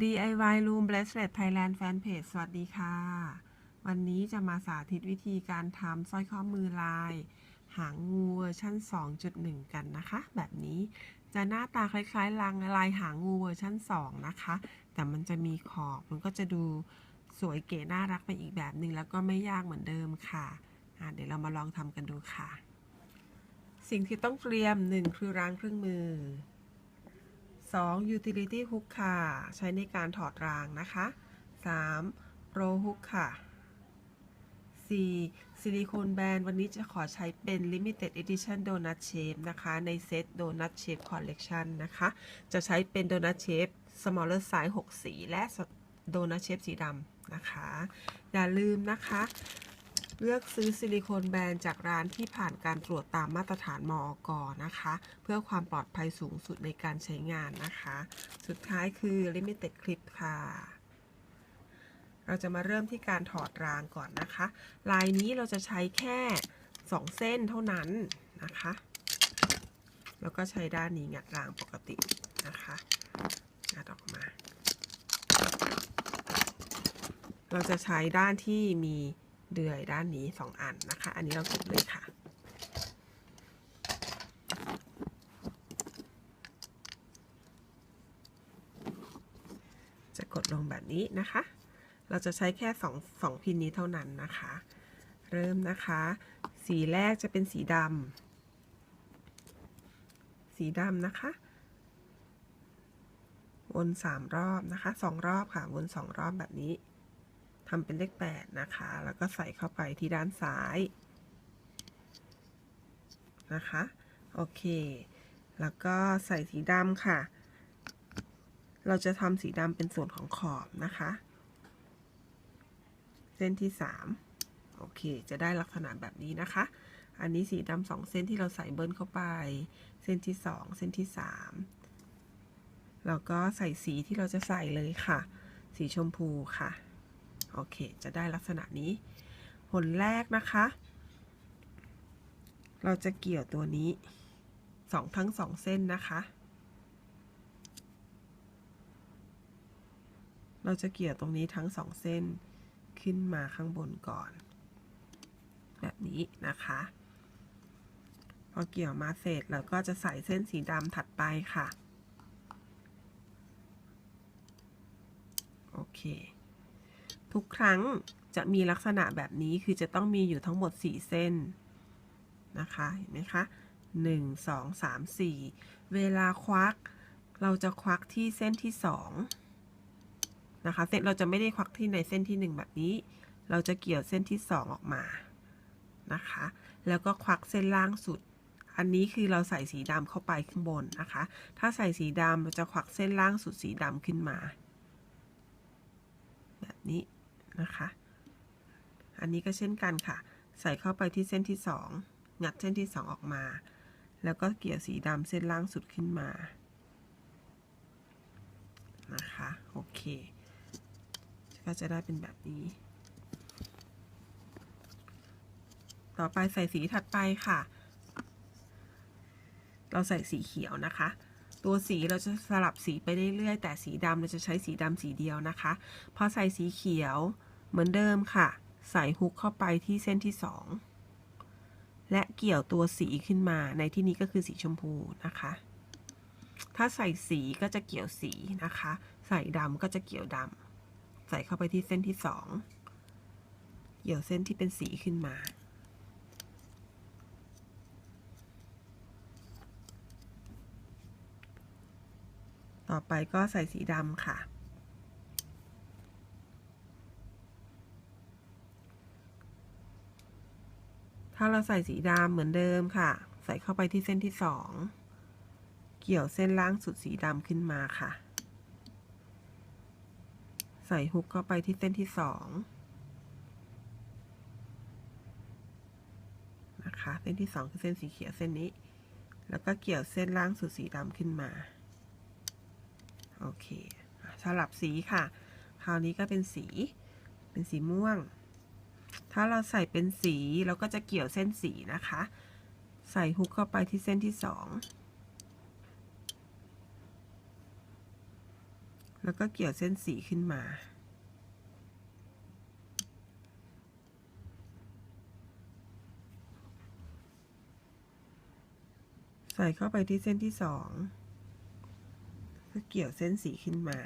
DIY Room Bracelet Thailand Fanpage สวัสดีค่ะ วันนี้จะมาสาธิตวิธีการทำสร้อยข้อมือลาย หางงูเวอร์ชัน2.1 กันนะคะ แบบนี้จะหน้าตาคล้ายๆลางลายหางงูเวอร์ชัน2 นะคะ แต่มันจะมีขอบมันก็จะดูสวยเก๋น่ารักไปอีกแบบหนึ่งแล้วก็ไม่ยากเหมือนเดิมค่ะะเดี๋ยวเรามาลองทำกันดูค่ะ สิ่งที่ต้องเตรียม1คือรางเครื่องมือ 2. utility hook ค่ะ ใช้ในการถอดรางนะคะ 3. row hook ค่ะ 4. ซิลิโคนแบนวันนี้จะขอใช้เป็น limited edition donut shape นะคะ ในเซต donut shape collection นะคะ จะใช้เป็น donut shape smaller size 6 สี และ donut shape สีดำนะคะ อย่าลืมนะคะ เลือกซื้อซิลิโคนแบนจากร้านที่ผ่านการตรวจตามมาตรฐานมอกนะคะ เพื่อความปลอดภัยสูงสุดในการใช้งานนะคะ สุดท้ายคือ limited clip ค่ะ เราจะมาเริ่มที่การถอดรางก่อนนะคะ ลายนี้เราจะใช้แค่ 2 เส้นเท่านั้นนะคะ แล้วก็ใช้ด้านนี้งัดรางปกตินะคะงัดออกมา เราจะใช้ด้านที่มี เดือยด้านนี้ 2 อันนะคะ อันนี้เราเก็บเลยค่ะ จะกดลงแบบนี้นะคะ เราจะใช้แค่2 2พินนี้เท่านั้นนะคะ เริ่มนะคะ สีแรกจะเป็นสีดำสีดำนะคะวน3รอบนะคะ2รอบค่ะวน2รอบแบบนี้ ทำเป็นเลข 8 นะคะ แล้วก็ใส่เข้าไปที่ด้านซ้ายนะคะ โอเค แล้วก็ใส่สีดำค่ะ เราจะทำสีดำเป็นส่วนของขอบนะคะ เส้นที่ 3 โอเค จะได้ลักษณะแบบนี้นะคะ อันนี้สีดำสองเส้นที่เราใส่เบิ้ลเข้าไป เส้นที่ 2 เส้นที่ 3 แล้วก็ใส่สีที่เราจะใส่เลยค่ะ สีชมพูค่ะ โอเค จะได้ลักษณะนี้ผลแรกนะคะ เราจะเกี่ยวตัวนี้สองทั้งสองเส้นนะคะ เราจะเกี่ยวตรงนี้ทั้งสองเส้นขึ้นมาข้างบนก่อน แบบนี้นะคะพอเกี่ยวมาเสร็จเราก็จะใส่เส้นสีดำถัดไปค่ะ โอเค ทุกครั้งจะมีลักษณะแบบนี้คือจะต้องมีอยู่ทั้งหมด 4 เส้นนะคะเห็นไหมคะ1 2 3 4 เวลาควัก เราจะควักที่เส้นที่ 2 นะคะ เส้นเราจะไม่ได้ควักที่ในเส้นที่ 1 แบบนี้ เราจะเกี่ยวเส้นที่ 2 ออกมานะคะ แล้วก็ควักเส้นล่างสุด อันนี้คือเราใส่สีดำเข้าไปข้างบนนะคะ ถ้าใส่สีดำเราจะควักเส้นล่างสุดสีดำขึ้นมา แบบนี้ นะคะ อันนี้ก็เช่นกันค่ะ ใส่เข้าไปที่เส้นที่ 2 งัดเส้นที่ 2 ออกมา แล้วก็เกี่ยวสีดำเส้นล่างสุดขึ้นมานะคะโอเค ก็จะได้เป็นแบบนี้ ต่อไปใส่สีถัดไปค่ะ เราใส่สีเขียวนะคะ ตัวสีเราจะสลับสีไปเรื่อยๆ แต่สีดำเราจะใช้สีดำสีเดียวนะคะ พอใส่สีเขียวเหมือนเดิมค่ะ ใส่ฮุกเข้าไปที่เส้นที่ 2 และเกี่ยวตัวสีขึ้นมา ในที่นี้ก็คือสีชมพูนะคะ ถ้าใส่สีก็จะเกี่ยวสีนะคะ ใส่ดำก็จะเกี่ยวดำใส่เข้าไปที่เส้นที่ 2 เกี่ยวเส้นที่เป็นสีขึ้นมา ต่อไปก็ใส่สีดำค่ะ ถ้าเราใส่สีดำเหมือนเดิมค่ะ ใส่เข้าไปที่เส้นที่สอง เกี่ยวเส้นล่างสุดสีดำขึ้นมาค่ะ ใส่ฮุกเข้าไปที่เส้นที่สองนะคะ เส้นที่สองคือเส้นสีเขียวเส้นนี้ แล้วก็เกี่ยวเส้นล่างสุดสีดำขึ้นมา โอเคสลับสีค่ะ คราวนี้ก็เป็นสี เป็นสีม่วง ถ้าเราใส่เป็นสีเราก็จะเกี่ยวเส้นสีนะคะ ใส่ฮุกเข้าไปที่เส้นที่สองแล้วก็เกี่ยวเส้นสีขึ้นมา ใส่เข้าไปที่เส้นที่สอง ก็เกี่ยวเส้นสีขึ้นมา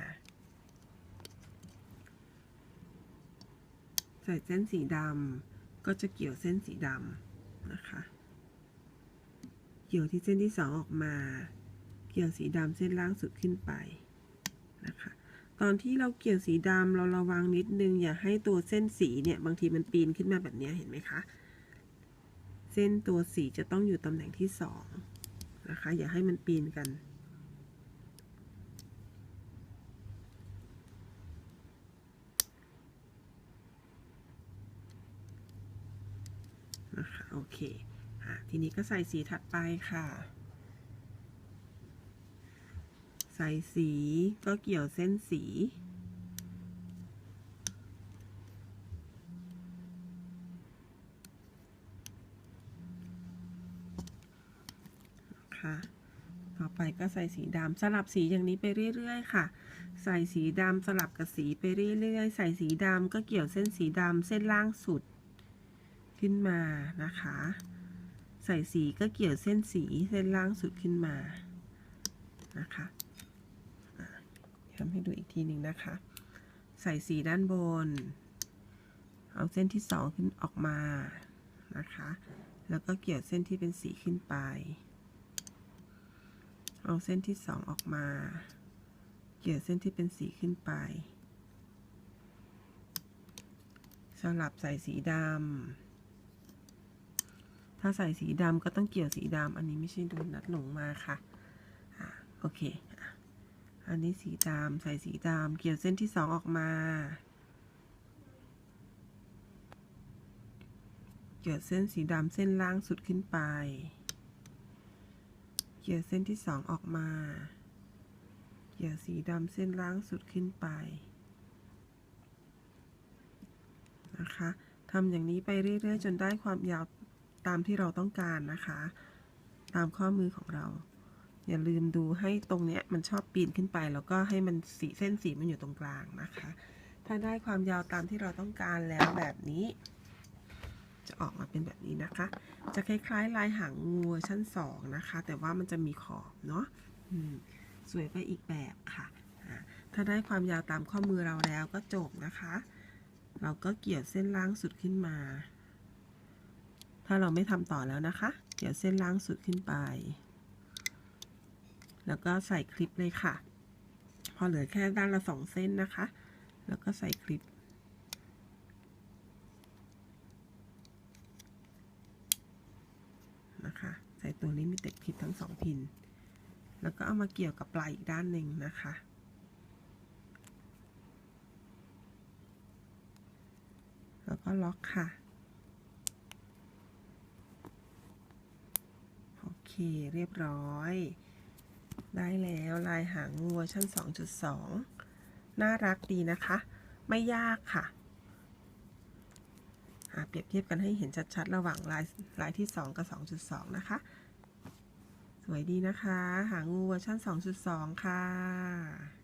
ใส่เส้นสีดำก็จะเกี่ยวเส้นสีดำนะคะ เกี่ยวที่เส้นที่สองออกมา เกี่ยวสีดำเส้นล่างสุดขึ้นไปนะคะตอนที่เราเกี่ยวสีดำเราระวังนิดนึงอย่าให้ตัวเส้นสีเนี่ยบางทีมันปีนขึ้นมาแบบนี้เห็นไหมคะ เส้นตัวสีจะต้องอยู่ตำแหน่งที่สองนะคะ อย่าให้มันปีนกัน นะคะโอเคอทีนี้ก็ใส่สีถัดไปค่ะ ใส่สีก็เกี่ยวเส้นสี ค่ะ ต่อไปก็ใส่สีดำสลับสีอย่างนี้ไปเรื่อย ๆ ค่ะ ใส่สีดำสลับกับสีไปเรื่อย ๆ ใส่สีดำก็เกี่ยวเส้นสีดำเส้นล่างสุด ขึ้นมานะคะ ใส่สีก็เกี่ยวเส้นสีเส้นล่างสุดขึ้นมานะคะทำให้ดูอีกทีหนึ่งนะคะ ใส่สีด้านบน เอาเส้นที่สองขึ้นออกมานะคะ แล้วก็เกี่ยวเส้นที่เป็นสีขึ้นไป เอาเส้นที่สองออกมา เกี่ยวเส้นที่เป็นสีขึ้นไปสลับใส่สีดำ ถ้าใส่สีดำก็ต้องเกี่ยวสีดำอันนี้ไม่ใช่โดนนัดหลงมาค่ะอะโอเค อันนี้สีดำใส่สีดำเกี่ยวเส้นที่สองออกมา เกี่ยวเส้นสีดำเส้นล่างสุดขึ้นไป เกี่ยวเส้นที่สองออกมา เกี่ยวสีดำเส้นล่างสุดขึ้นไปนะคะทำอย่างนี้ไปเรื่อยๆ จนได้ความยาว ตามที่เราต้องการนะคะ ตามข้อมือของเรา อย่าลืมดูให้ตรงเนี้ยมันชอบปีนขึ้นไป แล้วก็ให้มันสีเส้นสีมันอยู่ตรงกลางนะคะ ถ้าได้ความยาวตามที่เราต้องการแล้วแบบนี้ จะออกมาเป็นแบบนี้นะคะ จะคล้ายๆ ลายหางงูเวอร์ชั้น2นะคะ แต่ว่ามันจะมีขอบเนาะสวยไปอีกแบบค่ะถ้าได้ความยาวตามข้อมือเราแล้วก็จบนะคะ เราก็เกี่ยวเส้นล่างสุดขึ้นมา ถ้าเราไม่ทำต่อแล้วนะคะเกี่ยวเส้นล่างสุดขึ้นไป แล้วก็ใส่คลิปเลยค่ะ พอเหลือแค่ด้านละสองเส้นนะคะ แล้วก็ใส่คลิปนะคะใส่ตัวลิมิเต็ดคลิปทั้งสองพิน แล้วก็เอามาเกี่ยวกับปลายอีกด้านหนึ่งนะคะแล้วก็ล็อกค่ะ โอ เคเรียบร้อย ได้แล้วลายหางงูเวอร์ชัน2.2 น่ารักดีนะคะ ไม่ยากค่ะอะเปรียบเทียบกันให้เห็นชัดๆ ระหว่างลายลายที่ 2 กับ 2.2 นะคะ สวยดีนะคะ หางงูเวอร์ชัน2.2 ค่ะ